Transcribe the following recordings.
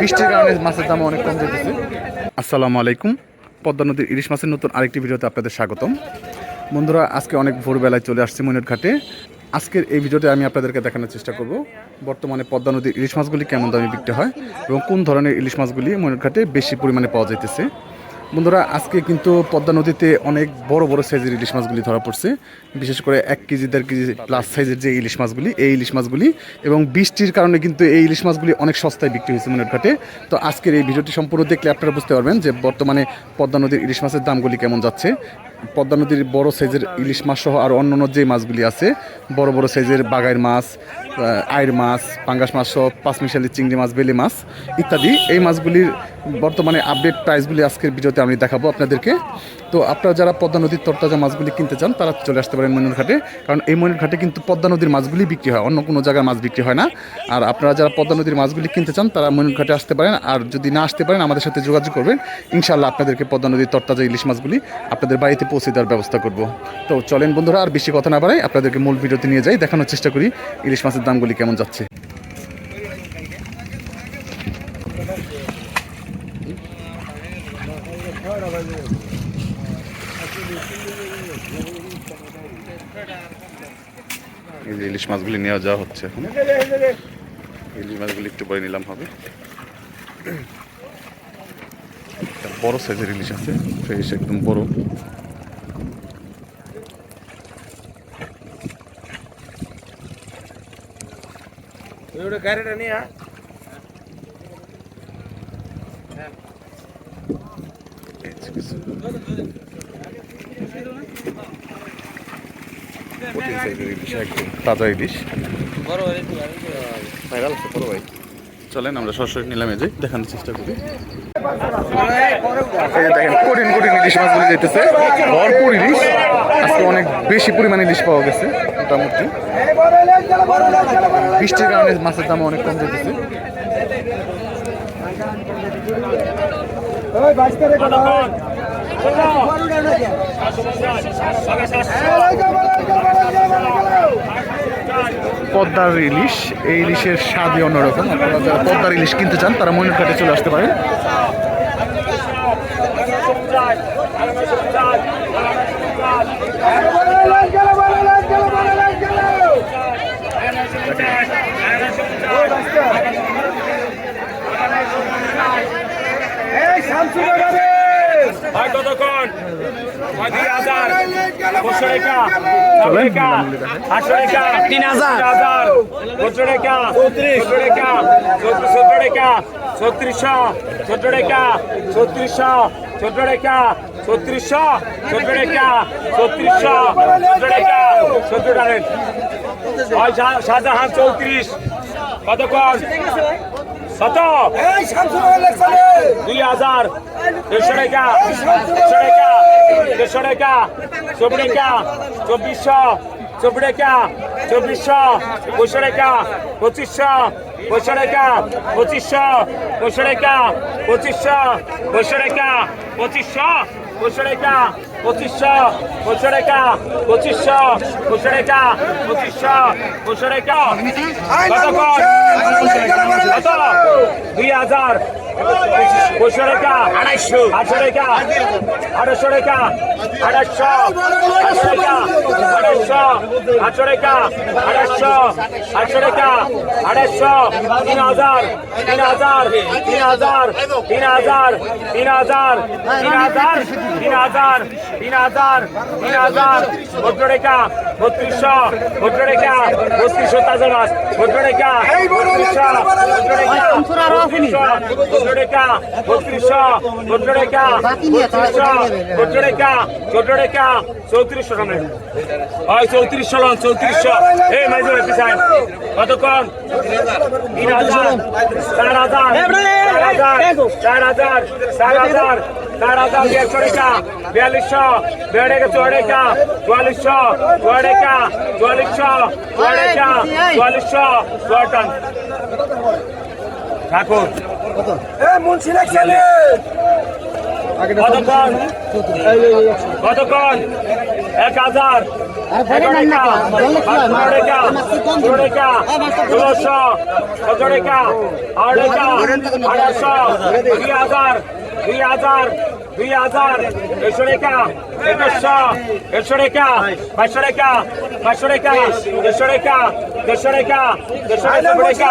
বৃষ্টির কারণে মাছের দাম অনেক কম যেতেছে। আসসালামু আলাইকুম। পদ্মা নদীর ইলিশ মাছের নতুন আরেকটি ভিডিওতে আপনাদের স্বাগতম। বন্ধুরা, আজকে অনেক ভোরবেলায় চলে আসছি ঘাটে আজকের এই ভিডিওতে আমি আপনাদেরকে দেখানোর চেষ্টা করব। বর্তমানে পদ্মা নদীর ইলিশ মাছগুলি কেমন দামে বিক্রি হয় এবং কোন ধরনের ইলিশ মাছগুলি ঘাটে বেশি পরিমাণে পাওয়া যাইতেছে। বন্ধুরা, আজকে কিন্তু পদ্মা নদীতে অনেক বড় বড় সাইজের ইলিশ মাছগুলি ধরা পড়ছে। বিশেষ করে এক কেজি, দেড় কেজি প্লাস সাইজের যে ইলিশ মাছগুলি, এই ইলিশ মাছগুলি এবং বৃষ্টির কারণে কিন্তু এই ইলিশ মাছগুলি অনেক সস্তায় বিক্রি হয়েছে মনের ঘাটে। তো আজকের এই ভিডিওটি সম্পূর্ণ দেখলে আপনারা বুঝতে পারবেন যে বর্তমানে পদ্মা নদীর ইলিশ মাছের দামগুলি কেমন যাচ্ছে। পদ্মা নদীর বড় সাইজের ইলিশ মাছ সহ আর অন্যান্য যে মাছগুলি আছে বড় বড় সাইজের বাগাইর মাছ আইর মাছ পাঙ্গাস মাছ সহ পাঁচমিশালি চিংড়ি মাছ বেলে মাছ ইত্যাদি। এই মাছগুলির বর্তমানে আপডেট প্রাইসগুলি আজকের ভিডিওতে আমি দেখাবো আপনাদেরকে। তো আপনারা যারা পদ্মা নদীর তরতাজা মাছগুলি কিনতে চান তারা চলে আসতে পারেন ময়ূর ঘাটে কারণ এই ময়ূর ঘাটে কিন্তু পদ্মা নদীর মাছগুলি বিক্রি হয় অন্য কোনো জায়গায় মাছ বিক্রি হয় না। আর আপনারা যারা পদ্মা নদীর মাছগুলি কিনতে চান তারা ময়ূর ঘাটে আসতে পারেন। আর যদি না আসতে পারেন আমাদের সাথে যোগাযোগ করবেন। ইনশাল্লাহ আপনাদেরকে পদ্মা নদীর তরতাজা ইলিশ মাছগুলি আপনাদের বাড়িতে পৌঁছে দেওয়ার ব্যবস্থা করব। তো চলেন বন্ধুরা, আর বেশি কথা না বাড়াই, আপনাদেরকে মূল ভিডিওতে নিয়ে যাই, দেখানোর চেষ্টা করি ইলিশ মাছের দামগুলি কেমন যাচ্ছে। এই যে ইলিশ মাছগুলি নেওয়া যাওয়া হচ্ছে ইলিশ মাছগুলি একটু পরে নিলাম হবে। বড় সাইজের ইলিশ আছে, ফ্রেশ, একদম বড়। నువ్వు চলেন আমরা সরাসরি নিলামে যাই দেখানোর চেষ্টা করি। দেখেন কঠিন কঠিন ইলিশ মাছগুলো যেতেছে ভরপুর ইলিশ। আজকে অনেক বেশি পরিমাণে ইলিশ পাওয়া গেছে, মোটামুটি। বৃষ্টির কারণে মাছের দাম অনেক কম যেতেছে পদ্মার ইলিশ, এই ইলিশের স্বাদই অন্যরকম। আপনারা যারা পদ্মার ইলিশ কিনতে চান, তারা ময়ূর ঘাটে চলে আসতে পারেন। কতক্ষণ দুই হাজার বছর রেখা রেখা আটশো রেখা তিন হাজার হাজার বছর রেখা চৌত্রিশ রেখা চৌত্রিশ রেখা ছত্রিশশো চোদ্দ রেখা ছত্রিশশো চোদ্দ রেখা ছত্রিশশো চোদ্দ রেখা ছত্রিশশো চোদ্দ কত? দুই হাজার। দেড়শো টাকা। দেড়শো টাকা। দেড়শো টাকা। চব্বিশ টাকা। চব্বিশশো। চব্বিশ টাকা। চব্বিশশো। পঁচিশশো টাকা। পঁচিশশো। পঁচিশশো টাকা। পঁচিশশো। পঁচিশশো টাকা। পঁচিশশো। পঁচিশশো টাকা। পঁচিশশো। পঁচিশশো টাকা পঁচিশশো পঁচিশশো টাকা পঁচিশশো পঁচিশশো টাকা পঁচিশশো পঁচিশশো টাকা কত দুই হাজার পঁচিশশো টাকা আড়াইশো আটশো টাকা আড়াইশো টাকা আড়াইশো আটশো টাকা আড়াইশো আটশো টাকা আড়াইশো আটশো টাকা আড়াইশো তিন হাজার তিন হাজার তিন হাজার তিন হাজার তিন হাজার তিন হাজার তিন হাজার তিন হাজার তিন হাজার ভদ্র টাকা বত্রিশশো ভদ্র টাকা বত্রিশশো তাজা মাছ ভদ্র টাকা বত্রিশশো ভদ্র টাকা ভদ্র টাকা বত্রিশশো ভদ্র টাকা বত্রিশশো ভদ্র টাকা চোদ্দ টাকা চৌত্রিশশো সামনে। হয় চৌত্রিশশো লন চৌত্রিশশো। এই মাইজো পিছায় কতক্ষণ? তিন হাজার চার হাজার চার হাজার চার হাজার চার হাজার দেড়শো টাকা বিয়াল্লিশশো চুয়াড় টাকা চুয়াল্লিশশো চুয়াড় টাকা চুয়াল্লিশশো চুয়াড় টাকা চুয়াল্লিশশো চুয়াড় টান ঠাকুর। কতক্ষণ এক হাজার টাকা ষোলোশো সতেরো টাকা আঠারোশো দুই হাজার দুই হাজার দুই হাজার একশো টাকা একুশশো একশো টাকা বাইশশো টাকা বাইশশো টাকা দেড়শো টাকা দেড়শো টাকা দেড়শো টাকা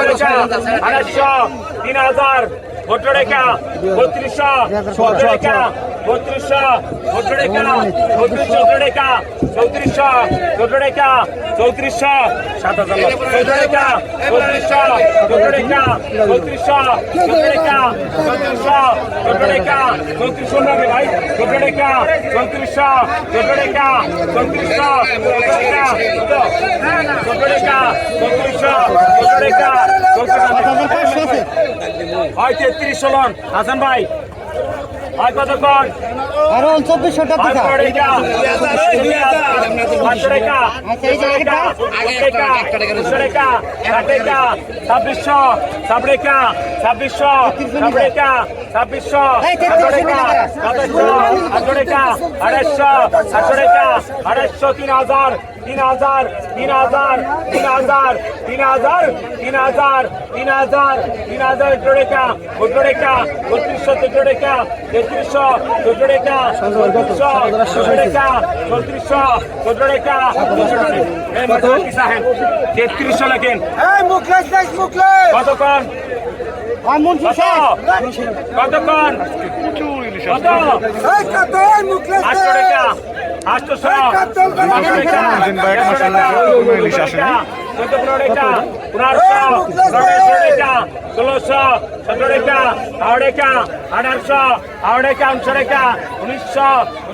আড়াইশো তিন হাজার ভোটো রেখা বত্রিশশো ভোটো রেখা বত্রিশশো ভোটো রেখা বত্রিশশো ভোটো রেখা চৌত্রিশশো ভোটো রেখা চৌত্রিশশো সাত হাজার চৌদ্দ রেখা চৌত্রিশশো ভোটো রেখা চৌত্রিশশো ভোটো রেখা চৌত্রিশশো ভোটো রেখা চৌত্রিশশো লাগে ভাই ভোটো রেখা চৌত্রিশশো ভোটো রেখা চৌত্রিশশো ভোটো রেখা ভোটো রেখা চৌত্রিশশো ভোটো রেখা হয় তেত্রিশশো লন হাসান ভাই হয় কত কন আরও চব্বিশশো টাকা। আচ্ছা, ছাব্বিশশো। সাবরেকা ছাব্বিশশো। সাবরেকা ছাব্বিশশো। সাতশো টাকা। আড়াইশো সাতশো টাকা। আড়াইশো তিন হাজার। তিন হাজার তিন হাজার তিন হাজার তিন হাজার তিন হাজার তিন হাজার তিন হাজার একটু রেখা ওটু রেখা বত্রিশশো দুটো রেখা তেত্রিশশো দুটো রেখা বত্রিশশো দুটো রেখা বত্রিশশো দুটো রেখা তেত্রিশশো লেখেন। কতক্ষণ? কতক্ষণ? কত? আটশো ষোলোশো। সতেরো টাকা আড়াইশো আঠারোশো। আড়াইশো উনিশশো।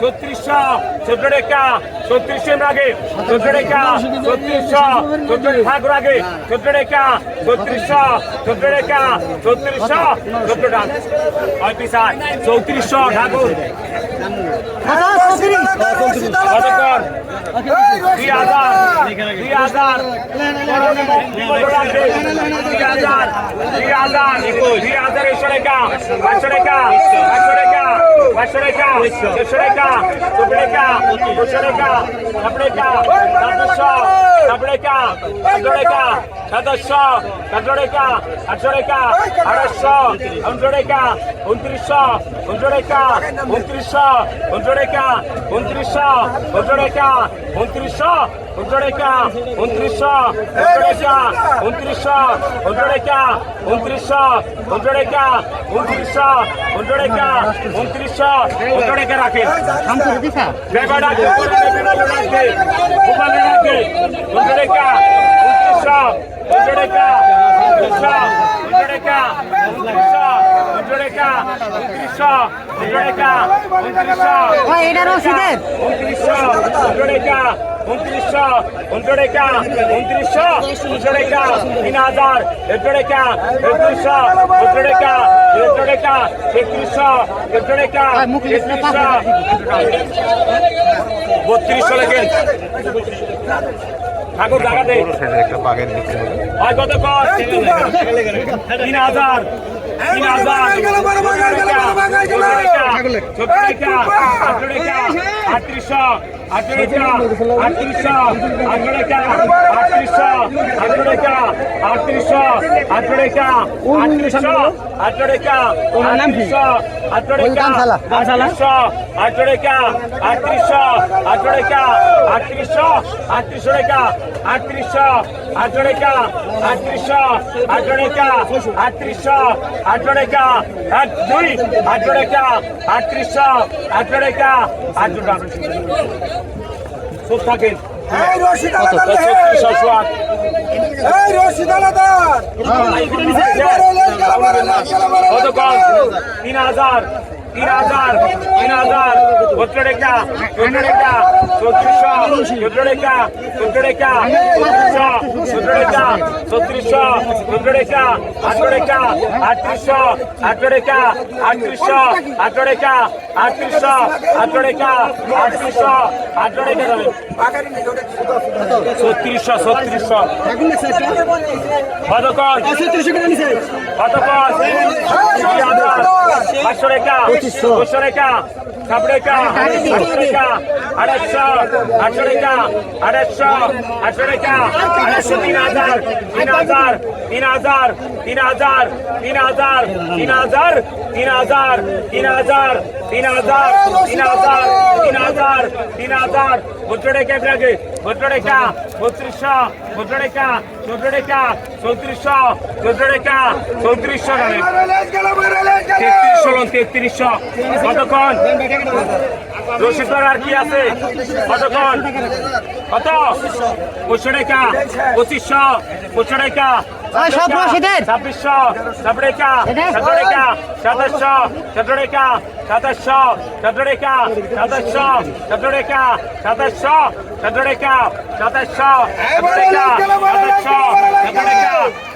ছত্রিশশো চোদ্দ টাকা ছত্রিশের আগে চোদ্দ টাকা ছত্রিশশো চোদ্দ ঠাকুর আগে চোদ্দ টাকা ছত্রিশশো চোদ্দ টাকা ছত্রিশশো চোদ্দ টাকা চৌত্রিশশো দুই হাজার দুই হাজার একশো টাকা একশো টাকা একশো টাকা পাঁচশো টাকা দেড়শো টাকা চব্বিশ টাকা, দুশো টাকা, সাত টাকা, সাতশো, সাত টাকা আটশো টাকা সাতাশশো সাতশো টাকা, আটশো টাকা আড়াইশো উনশো টাকা, উনত্রিশশো উনশো টাকা, উনত্রিশশো উনশো টাকা, উনত্রিশশো উনশো টাকা, উনত্রিশশো উনশো টাকা, উনত্রিশশো উনশো টাকা, উনত্রিশশো উনশো টাকা, উনত্রিশশো উনশো টাকা, উনত্রিশশো উনশো টাকা, উনত্রিশশো ওটাকে রাখে বেগড়া করে বেগড়া রাখে গোপাল রাখে ওটাকে কা ওটাকে কা ওটাকে এটা রসিদের উনত্রিশশো উনশো টাকা উনত্রিশশো উনশো টাকা টাকা তিন হাজার একশো টাকা একত্রিশশো একশো টাকা একশো টাকা একত্রিশশো একশো টাকা একত্রিশশো বত্রিশশো লেখেন ঠাকুর হবে। হয় কত কর? তিন হাজার। আটত্রিশশো এক দুই আটশো টাকা আটত্রিশশো আটশো টাকা আটশো টাকা চুপ থাকেন এই রশিদ আলাদার এই রশিদ আলাদার কত কম তিন হাজার তিন হাজার তিন হাজার চোদ্দ রেখা চোদ্দ রেখা চোদ্দ রেখা চোদ্দ রেখা চোদ্দ রেখা আটত্রিশশো পনেরো টাকা আঠারো টাকা আটত্রিশশো আঠারো টাকা আটত্রিশশো আঠারো টাকা আটত্রিশশো আঠারো টাকা আটত্রিশশো আঠারো টাকা যাবে ছত্রিশশো ছত্রিশশো কত পাঁচশো টাকা सापड्याच्या आठवड्याच्या अडस आठवड्याच्या अडस आठवड्याच्या अडस तीन हज़ार तीन हज़ार तीन हज़ार तीन हज़ार तीन हज़ार तीन हज़ार তিন হাজার তিন হাজার তিন হাজার তিন হাজার তিন হাজার তিন হাজার। முத்தடைக்கா பிறகு முத்தடைக்கா முத்திரிஷா முத்தடைக்கா முத்தடைக்கா চৌত্রিশশো চৌত্রিশা চৌত্রিশশো তেত্রিশশো লোন, তেত্রিশশো। কতক্ষণ? রসিদ আর কি আছে? কতক্ষণ? কত? পঁচিশ টাকা, পঁচিশশো পঁচিশ টাকা সব রশিদের ছাব্বিশশো সাতরেকা সাতরেকা সাতাশশো সাতরেকা সাতাশশো সাতরেকা সাতাশশো সাতরেকা সাতাশশো সাতরেকা সাতাশশো সাতরেকা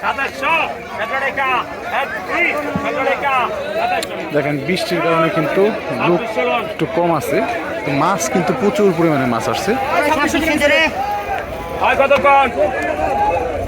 সাতাশশো সাতরেকা সাতাশশো দেখেন বৃষ্টির কারণে কিন্তু গ্রুপ একটু কম আছে মাছ কিন্তু প্রচুর পরিমাণে মাছ আসছে হয় কতক্ষণ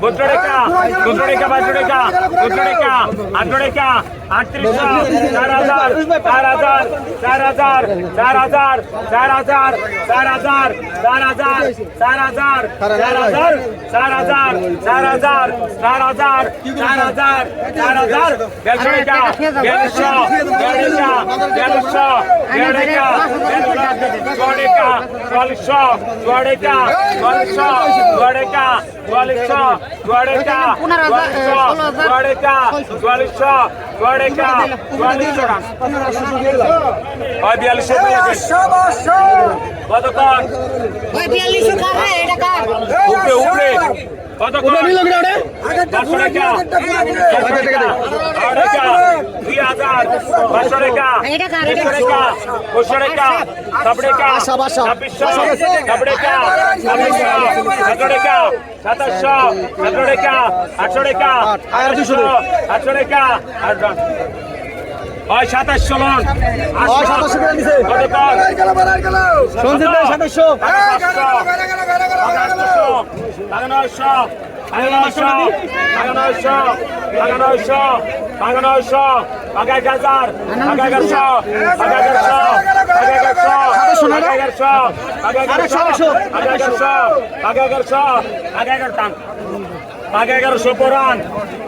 ভদ্র রেখা ভদ্র রেখা ভদ্র রেখা ভদ্র রেখা আট রেখা আটত্রিশশো চার হাজার চার হাজার চার হাজার চার হাজার চার হাজার চার হাজার চার হাজার চার হাজার চার হাজার চার হাজার চার হাজার চার হাজার চার হাজার চার হাজার দেড়শো রেখা দেড়শো দেড়শো দেড়শো দেড়শো কতক্ষণ উপরে উপরে। ওটা নিল কিনা ওটা? পাঁচশো টাকা দুই হাজার পাঁচশো টাকা পাঁচশো টাকা সাত টাকা ছাব্বিশশো সাত টাকা সাত টাকা সাতাশশো সাত টাকা গেল, গেল, গেল, গেল, গেল। আগানয়শো আগানয়শো আগানয়শো আগানয়শো আগানয়শো আগে এক হাজার এগারোশো আগে এগারোশো আগে এগারোশো আগে এগারোশো আগে এগারোশো পুরান এই গেল, গেল, গেল, গেল, গেল। Florica, Russia,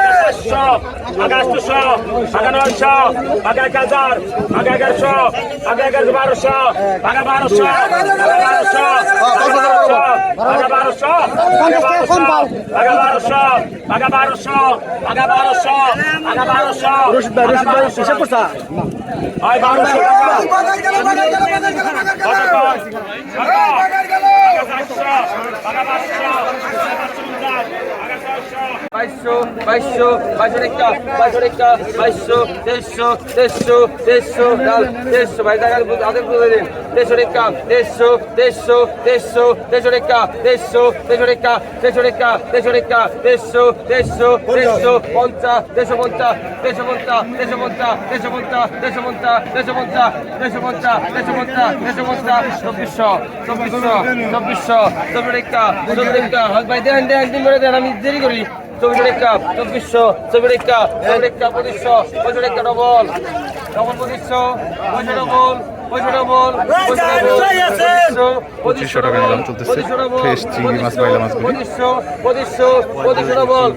পাঁচশো আগাশশো আগা নয়শো আগা এক হাজার আগা এগারোশো আগা এগারোশো বারোশো আগা বারোশো বারোশো আগা বারোশো আগা বারোশো আগা বারোশো আগা বারোশো আগা বারোশো আগা বারোশো হয় বারোশো আগা সাতশো আগা পাঁচশো আগা পাঁচশো বাইশশো বাইশশো বাইশশো রেখা বাইশশো রেখা বাইশশো দেড়শো দেড়শো দেড়শো ডাল দেড়শো করে দিন দেড়শো রেখা দেড়শো দেড়শো দেড়শো দেড়শো রেখা দেড়শো দেড়শো রেখা দেড়শো রেখা দেড়শো রেখা দেড়শো দেড়শো দেড়শো পঞ্চাশ দেড়শো পঞ্চাশ দেড়শো পঞ্চাশ দেড়শো পঞ্চাশ দেড়শো পঞ্চাশ দেড়শো পঞ্চাশ দেড়শো পঞ্চাশ দেড়শো পঞ্চাশ চব্বিশশো চব্বিশশো চব্বিশশো চব্বিশ রেখা চব্বিশ রেখা ভাই দেন আমি দেরি করি চব্বিশ রেখা, চব্বিশশো, চব্বিশ রেখা চব্বিশ রেখা, পঁচিশশো পঁচিশ রেখা ডবল ডবল পঁচিশশো পঁচিশ ডবল পঁচিশশো টাকা নিলাম চলতেছে ফ্রেশ চিংড়ি মাছ বাইলা মাছগুলি পঁচিশশো পঁচিশশো পঁচিশশো ডবল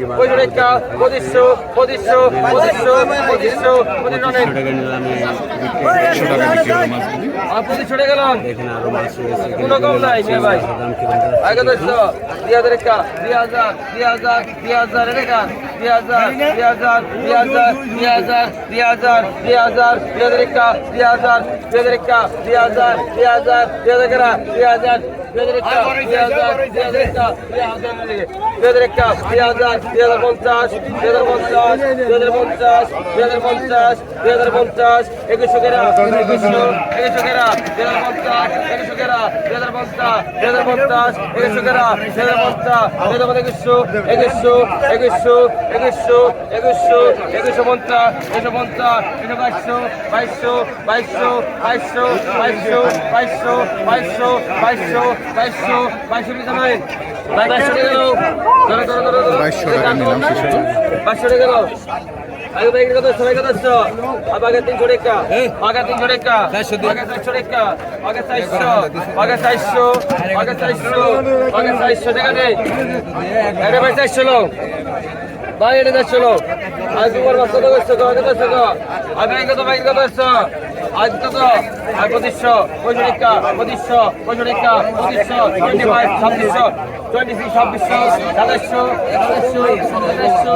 পঁচিশশো পঁচিশশো পঁচিশশো পঁচিশশো পঁচিশ অনেক একশো টাকা বিক্রি হলো মাছগুলি আর পঁচিশশো টাকা গেলাম কোনো কম নাই ভাই আগে দশশো দুই হাজার একা দুই হাজার দুই হাজার দুই হাজার রেখা দুই হাজার দুই হাজার দুই হাজার দুই হাজার দুই হাজার দুই হাজার দুই হাজার একা দুই হাজার দুই হাজার একা দুই হাজার দুই হাজার দুই হাজার দুই হাজার দুই হাজার একা দুই হাজার দুই হাজার একা হাজার দুই হাজার একা দুই হাজার দুই হাজার পঞ্চাশ দুই পঞ্চাশ দুই হাজার পঞ্চাশ দুই পঞ্চাশ দুই হাজার পঞ্চাশ একুশশো কেরা একুশশো একুশশো কেরা দুই হাজার পঞ্চাশ একুশশো কেরা দুই হাজার পঞ্চাশ দুই হাজার পঞ্চাশ একুশশো কেরা দুই হাজার পঞ্চাশ দুই হাজার একুশশো একুশশো একুশশো একুশশো একুশশো একুশশো পঞ্চাশ একুশশো পঞ্চাশ একুশশো বাইশশো বাইশশো বাইশশো বাইশশো বাইশশো বাইশশো বাইশশো বাইশশো বাইশশো বাইশশো বিশ নয়। বাইশশো গেল ধরো ধরো ধরো ধরো বাইশশো টাকা নিলাম পাঁচশো টাকা দাও। আগে ব্যাগ কত সবাই কত আসছো আগে তিনশো টাকা। আগে তিনশো টাকা। আগে চারশো টাকা। আগে চারশো। আগে চারশো। আগে চারশো। আগে চারশো টাকা নেই এটা ভাই চারশো লোক ভাই এটা চারশো লোক আজ তোমার বাস কত করছ কত করছ গো আর ব্যাগ কত ব্যাগ কত আসছো আর পঁচিশশো পঁচিশ টাকা পঁচিশশো পঁচিশ টাকা পঁচিশশো টোয়েন্টি ফাইভ ছাব্বিশশো টোয়েন্টি সিক্স ছাব্বিশশো সাতাশশো সাতাশশো সাতাশশো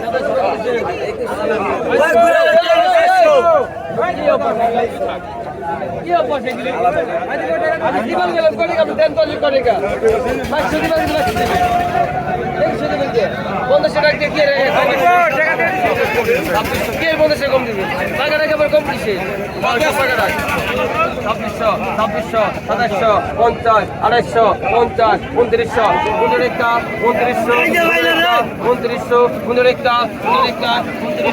সাতাশশো কি অভ্যাস এগুলি আমি জীবন গেলাম করে আমি দেন করে গা পঞ্চাশশো টাকা দিয়ে কে পঞ্চাশশো কম দিবে? টাকা টাকা আবার কম দিচ্ছে ছাব্বিশশো ছাব্বিশশো সাতাশশো পঞ্চাশ আড়াইশশো পঞ্চাশ উনত্রিশশো। উনত্রিশটা উনত্রিশশো উনত্রিশশো উনত্রিশটা উনত্রিশটা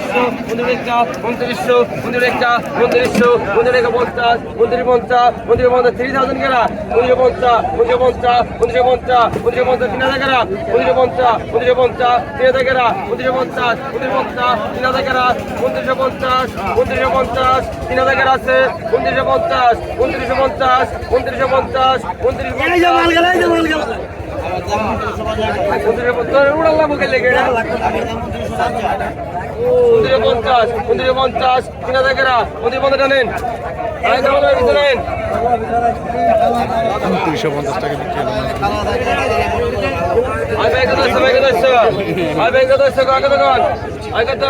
উনত্রিশশো উনরেখা উনত্রিশশো উনরেখা উনত্রিশশো উনরেখা পঞ্চাশ উনত্রিশ পঞ্চাশ উনত্রিশ পঞ্চাশ থ্রি থাউজেন্ড কেনা উনত্রিশ পঞ্চাশ উনত্রিশ পঞ্চাশ উনত্রিশ পঞ্চাশ উনত্রিশ পঞ্চাশ তিন হাজার কেনা উনত্রিশ পঞ্চাশ উনত্রিশ পঞ্চাশ তিন হাজার কেনা উনত্রিশ পঞ্চাশ উনত্রিশ পঞ্চাশ তিন হাজার কেনা উনত্রিশ পঞ্চাশ উনত্রিশ পঞ্চাশ তিন হাজার কেনা আছে উনত্রিশ পঞ্চাশ উনত্রিশ পঞ্চাশ উনত্রিশ পঞ্চাশ উনত্রিশ কুদুরে পঞ্চাশ উড়াল মুখে লেগে? কুদুরে পঞ্চাশ কুদুরে পঞ্চাশ। কিনা দেখেরা কুদুরে পঞ্চাশ নেন। তিনশো পঞ্চাশ টাকা বিক্রি আই ব্যাগ কত আছে ব্যাগ কত আছে আই ব্যাগ কত আছে কাকে দোকান আই কত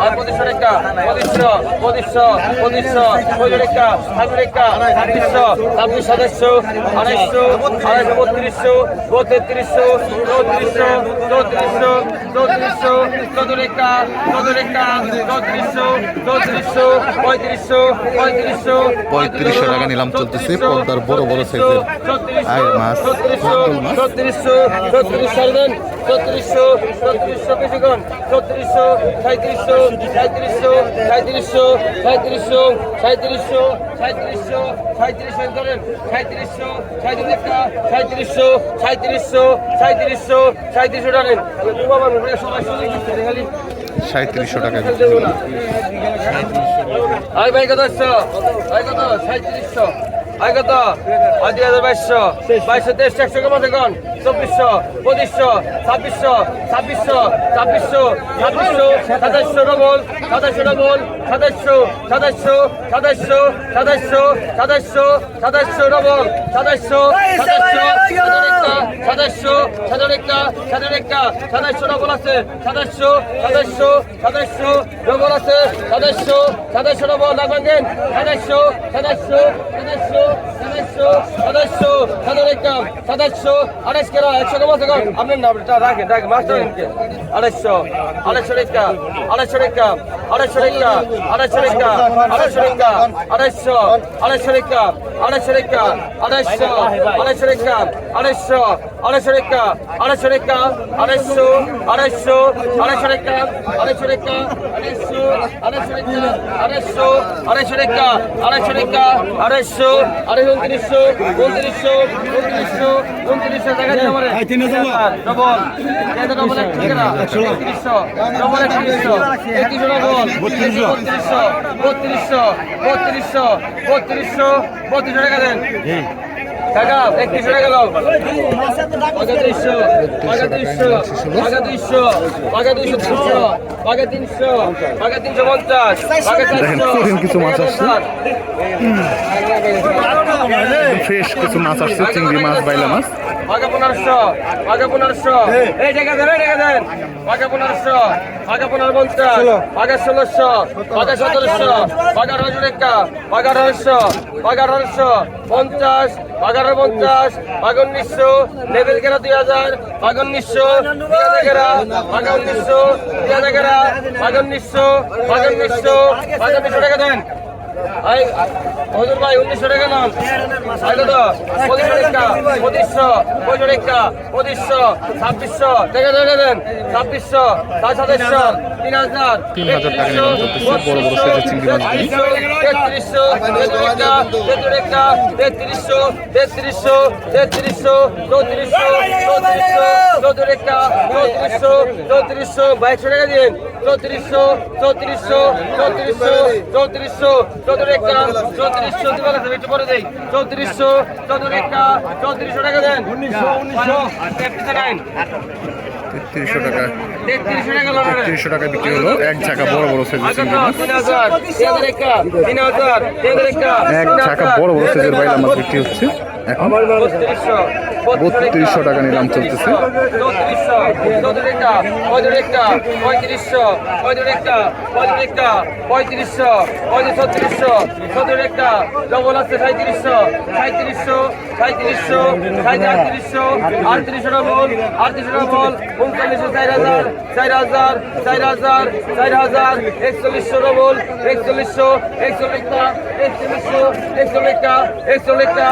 আই পঁচিশশো টাকা পঁচিশশো পঁচিশশো পঁচিশশো পঁচিশ টাকা ছাব্বিশ টাকা ছাব্বিশশো ছাব্বিশ সাতাশশো আড়াইশো আড়াইশো বত্রিশশো বত্রিশশো চৌত্রিশশো চৌত্রিশশো চৌত্রিশশো চৌদ্দ টাকা চৌদ্দ টাকা চৌত্রিশশো চৌত্রিশশো পঁয়ত্রিশশো পঁয়ত্রিশশো পঁয়ত্রিশশো টাকা নিলাম চলতেছে পদ্মার বড় বড় সাইজের। আয়ের মাছ মাছ ছত্রিশশো ছত্রিশশো দেন ছত্রিশশো ছত্রিশশো বেশিক্ষণ ছত্রিশশো সাঁত্রিশশো সাঁত্রিশশো সাঁত্রিশশো সাঁত্রিশশো সাঁত্রিশশো সাঁত্রিশশো সাঁত্রিশশো ধরেন সাঁত্রিশশো সাঁত্রিশটা সাঁত্রিশশো সাঁত্রিশশো সাঁত্রিশশো সাঁত্রিশশো টানেন। সবাই সুযোগ দিচ্ছে খালি। সাঁত্রিশশো টাকা ভাই কত আই কত সাঁত্রিশশো আই কত আই দুই হাজার বাইশশো বাইশশো তেইশ একশো কেমন দেখুন চব্বিশশো পঁচিশশো ছাব্বিশশো ছাব্বিশশো ছাব্বিশশো ছাব্বিশশো সাতাশশো ডবল সাতাশশো ডবল সাতাশশো সাতাশশো সাতাশশো সাতাশশো সাতাশশো সাতাশশো ডবল সাতাশশো সাতাশশো সাতাশশো সাতাশটা সাতাশটা সাতাশশো ডবল আছে সাতাশশো সাতাশশো সাতাশশো ডবল আছে সাতাশশো ডবল না ভাঙেন সাতাশশো সাতাশশো সাতাশশো একাম সাতাশশো আঠাশ কেরা একশো কম আছে কম আপনার নামটা রাখেন রাখেন মাস্টার আড়াইশো আড়াইশো রেখা আড়াইশো রেখা আড়াইশো রেখা আড়াইশো রেখা আড়াইশো রেখা আড়াইশো আড়াইশো রেখা আড়াইশো রেখা আড়াইশো আড়াইশো রেখা আড়াইশো আড়াইশো রেখা আড়াইশো রেখা আড়াইশো আড়াইশো আড়াইশো রেখা আড়াইশো রেখা আড়াইশো আড়াইশো রেখা আড়াইশো আড়াইশো রেখা আড়াইশো রেখা আড়াইশো আড়াইশো উনত্রিশশো উনত্রিশশো উনত্রিশশো উনত্রিশশো দেখা যায় আমার ডবল। ডবল একত্রিশশো ডবল একত্রিশশো একত্রিশশো ডবল বত্রিশশো। বত্রিশশো বত্রিশশো বত্রিশশো বত্রিশশো টাকা দেন। টাকা একত্রিশশো টাকা দাও পাকা দুইশো পাকা দুইশো তিনশো পাকা তিনশো পাকা তিনশো পঞ্চাশ পাকা চারশো কিছু মাছ আসছে। ফ্রেশ কিছু মাছ আসছে চিংড়ি মাছ বাইলা মাছ পাকা পনেরোশো পাকা পনেরোশো এই টাকা দেন টাকা দেন পাকা পনেরোশো পাকা পনেরো পঞ্চাশ পাকা ষোলোশো পাকা সতেরোশো পাকা আঠারোশো টাকা পাকা আঠারোশো পাকা আঠারোশো পঞ্চাশ আঠারো পঞ্চাশ পাকা উনিশশো লেভেল কেরা দুই হাজার পাকা উনিশশো দুই হাজার কেরা পাকা উনিশশো দুই হাজার কেরা পাকা উনিশশো পাকা উনিশশো পাকা উনিশশো টাকা দেন। ভাই হজুর ভাই উনিশশো টাকা নাম আগে তো পঁচিশশো টাকা পঁচিশশো পঁচিশশো টাকা পঁচিশশো ছাব্বিশশো টাকা টাকা দেন। ছাব্বিশশো সাত সাতাশশো তিন হাজার তিন হাজার টাকা বড় বড় সাইজের চিংড়ি। তেত্রিশশো তেত্রিশশো তেত্রিশশো তেত্রিশশো তেত্রিশশো চৌত্রিশশো চৌত্রিশশো চৌত্রিশটা চৌত্রিশশো চৌত্রিশশো বাইশশো টাকা দিন। চৌত্রিশশো চৌত্রিশশো চৌত্রিশশো চৌত্রিশশো চৌত্রিশটা চৌত্রিশশো দিবার আছে একটু পরে দেই। চৌত্রিশশো চৌত্রিশটা চৌত্রিশশো টাকা দেন। উনিশশো উনিশশো। তেত্রিশশো টাকা। তেত্রিশশো টাকা লড়াই। তিনশো টাকা বিক্রি হলো। এক ঝাঁকা বড় বড় সাইজের এক ঝাঁকা বড় বড় সাইজের বাইলা মাছ বিক্রি হচ্ছে। বত্রিশশো টাকা নিলাম চলতেছে। পঁয়ত্রিশশো পঁয়ত্রিশশো পঁয়ত্রিশ ছত্রিশশো ছত্রিশটা ডবল আছে সাঁত্রিশশো সাঁত্রিশশো সাঁত্রিশশো সাঁত্রিশশো আটত্রিশশো ডবল আটত্রিশশো ডবল উনচল্লিশশো চার হাজার চার হাজার চার হাজার চার হাজার একচল্লিশশো ডবল একচল্লিশশো একচল্লিশটা একচল্লিশশো একচল্লিশটা একচল্লিশটা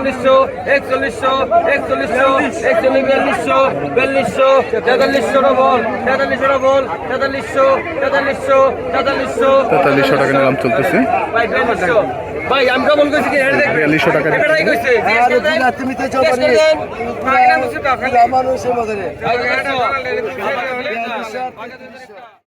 একচল্লিশশো একচল্লিশশো একচল্লিশশো একচল্লিশ বিয়াল্লিশশো বিয়াল্লিশশো তেতাল্লিশশো ডবল তেতাল্লিশশো ডবল তেতাল্লিশশো তেতাল্লিশশো তেতাল্লিশশো। তেতাল্লিশশো টাকা নিলাম চলতেছে। ভাই আমি কি হেড বিয়াল্লিশশো টাকা মানুষের মধ্যে